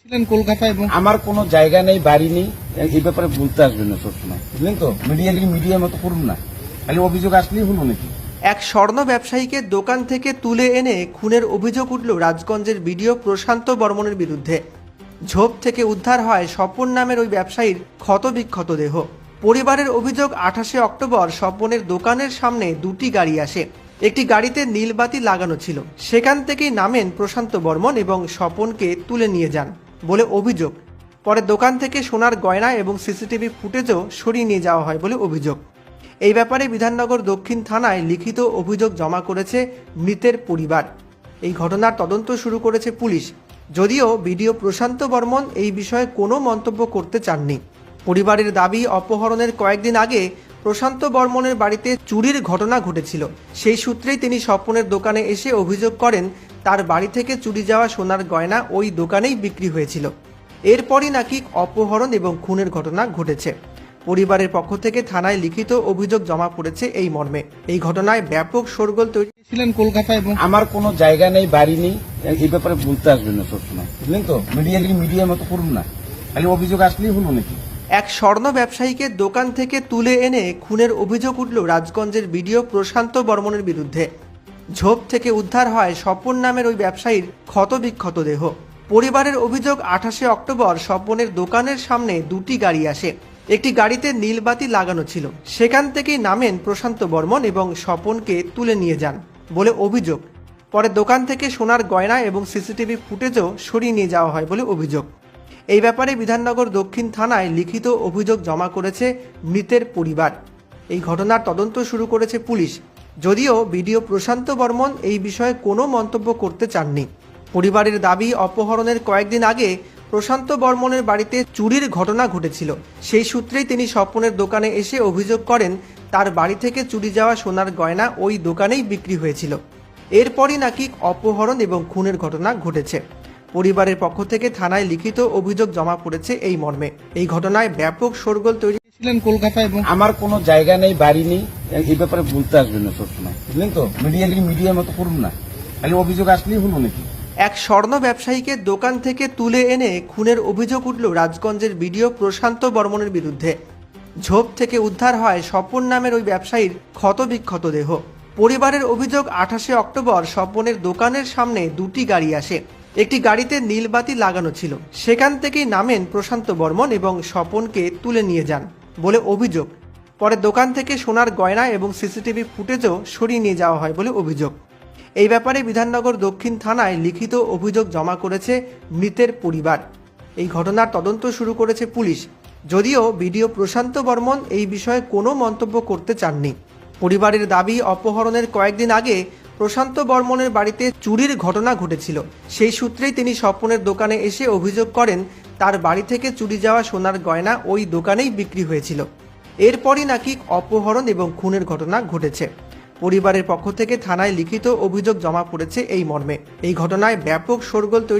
ছিলেন কলকাতা এবং আমার কোনো জায়গা নেই বাড়ি নেই এই ব্যাপারে বলতে আসবেন না সবসময়। বুঝলেন তো? মিডিয়া মিডিয়ার মতো করুন না। খালি অভিযোগ আসলেই হলো নাকি? এক স্বর্ণ ব্যবসায়ীকে দোকান থেকে তুলে এনে খুনের অভিযোগ উঠল রাজগঞ্জের বিডিও প্রশান্ত বর্মনের বিরুদ্ধে। ঝোপ থেকে উদ্ধার হয় স্বপন নামের ওই ব্যবসায়ীর ক্ষতবিক্ষত দেহ। পরিবারের অভিযোগ আঠাশে অক্টোবর স্বপনের দোকানের সামনে দুটি গাড়ি আসে। একটি গাড়িতে নীলবাতি লাগানো ছিল। সেখান থেকেই নামেন প্রশান্ত বর্মন এবং স্বপনকে তুলে নিয়ে যান। বলে অভিযোগ। পরে দোকান থেকে সোনার গয়না এবং সিসিটিভি ফুটেজও সরিয়ে নিয়ে যাওয়া হয় বলে অভিযোগ। এই ব্যাপারে বিধাননগর দক্ষিণ থানায় লিখিত অভিযোগ জমা করেছে মৃতের পরিবার। এই ঘটনার তদন্ত শুরু করেছে পুলিশ। যদিও বিডিও প্রশান্ত বর্মন এই বিষয়ে কোনো মন্তব্য করতে চাননি। পরিবারের দাবি অপহরণের কয়েকদিন আগে প্রশান্ত বর্মনের বাড়িতে চুরির ঘটনা ঘটেছিল। সেই সূত্রেই তিনি স্বপনের দোকানে এসে অভিযোগ করেন তার বাড়ি থেকে চুরি যাওয়া সোনার গয়না ওই দোকানেই বিক্রি হয়েছিল। এরপরই নাকি অপহরণ এবং খুনের ঘটনা ঘটেছে। পরিবারের পক্ষ থেকে থানায় লিখিত অভিযোগ জমা পড়েছে এই মর্মে। এই ঘটনায় ব্যাপক শোরগোল তৈরি ছিলেন কলকাতা এবং আমার কোনো জায়গা নেই বাড়ি নেই এই ব্যাপারে বলতে আসবেন না সবসময় বুঝলেন তো? মিডিয়া মিডিয়ার মতো করুন না। খালি অভিযোগ আসলেই হলো নাকি? এক স্বর্ণ ব্যবসায়ীকে দোকান থেকে তুলে এনে খুনের অভিযোগ উঠল রাজগঞ্জের বিডিও প্রশান্ত বর্মনের বিরুদ্ধে। ঝোপ থেকে উদ্ধার হয় স্বপন নামের ওই ব্যবসায়ীর ক্ষতবিক্ষত দেহ। পরিবারের অভিযোগ, আঠাশে অক্টোবর স্বপনের দোকানের সামনে দুটি গাড়ি আসে। একটি গাড়িতে নীলবাতি লাগানো ছিল। সেখান থেকেই নামেন প্রশান্ত বর্মন এবং স্বপনকে তুলে নিয়ে যান বলে অভিযোগ। পরে দোকান থেকে সোনার গয়না এবং সিসিটিভি ফুটেজও সরিয়ে নিয়ে যাওয়া হয় বলে অভিযোগ। এই ব্যাপারে বিধাননগর দক্ষিণ থানায় লিখিত অভিযোগ জমা করেছে মৃতের পরিবার। এই ঘটনার তদন্ত শুরু করেছে পুলিশ। যদিও বিডিও প্রশান্ত বর্মন এই বিষয়ে কোনো মন্তব্য করতে চাননি। পরিবারের দাবি অপহরণের কয়েকদিন আগে প্রশান্ত বর্মনের বাড়িতে চুরির ঘটনা ঘটেছিল। সেই সূত্রেই তিনি স্বপনের দোকানে এসে অভিযোগ করেন তার বাড়ি থেকে চুরি যাওয়া সোনার গয়না ওই দোকানেই বিক্রি হয়েছিল। এরপরই নাকি অপহরণ এবং খুনের ঘটনা ঘটেছে। পরিবারের পক্ষ থেকে থানায় লিখিত অভিযোগ জমা পড়েছে এই মর্মে। এই ঘটনায় ব্যাপক শোরগোল তৈরি ছিলেন কলকাতা এবং আমার কোনো জায়গা নেই বাড়ি নেই। এই ব্যাপারে বলতে আসবেন না সবসময়, বুঝলেন তো? মিডিয়া মিডিয়ার মতো করুন না। খালি অভিযোগ আসলেই হলো নাকি? এক স্বর্ণ ব্যবসায়ীকে দোকান থেকে তুলে এনে খুনের অভিযোগ উঠল রাজগঞ্জের বিডিও প্রশান্ত বর্মনের বিরুদ্ধে। ঝোপ থেকে উদ্ধার হয় স্বপন নামের ওই ব্যবসায়ীর ক্ষতবিক্ষত দেহ। পরিবারের অভিযোগ আঠাশে অক্টোবর স্বপনের দোকানের সামনে দুটি গাড়ি আসে। একটি গাড়িতে নীলবাতি লাগানো ছিল। সেখান থেকেই নামেন প্রশান্ত বর্মন এবং স্বপনকে তুলে নিয়ে যান বলে অভিযোগ। পরে দোকান থেকে সোনার গয়না এবং সিসিটিভি ফুটেজও সরিয়ে নিয়ে যাওয়া হয় বলে অভিযোগ। এই ব্যাপারে বিধাননগর দক্ষিণ থানায় লিখিত অভিযোগ জমা করেছে মৃতের পরিবার। এই ঘটনার তদন্ত শুরু করেছে পুলিশ। যদিও বিডিও প্রশান্ত বর্মন এই বিষয়ে কোনো মন্তব্য করতে চাননি। পরিবারের দাবি অপহরণের কয়েকদিন আগে প্রশান্ত বর্মনের বাড়িতে চুরির ঘটনা ঘটেছিল। সেই সূত্রেই তিনি স্বপনের দোকানে এসে অভিযোগ করেন, তার বাড়ি থেকে চুরি যাওয়া সোনার গয়না ওই দোকানেই বিক্রি হয়েছিল। এরপরই নাকি অপহরণ এবং খুনের ঘটনা ঘটেছে। পরিবারের পক্ষ থেকে থানায় লিখিত অভিযোগ জমা পড়েছে এই মর্মে। এই ঘটনায় ব্যাপক শোরগোল তৈরি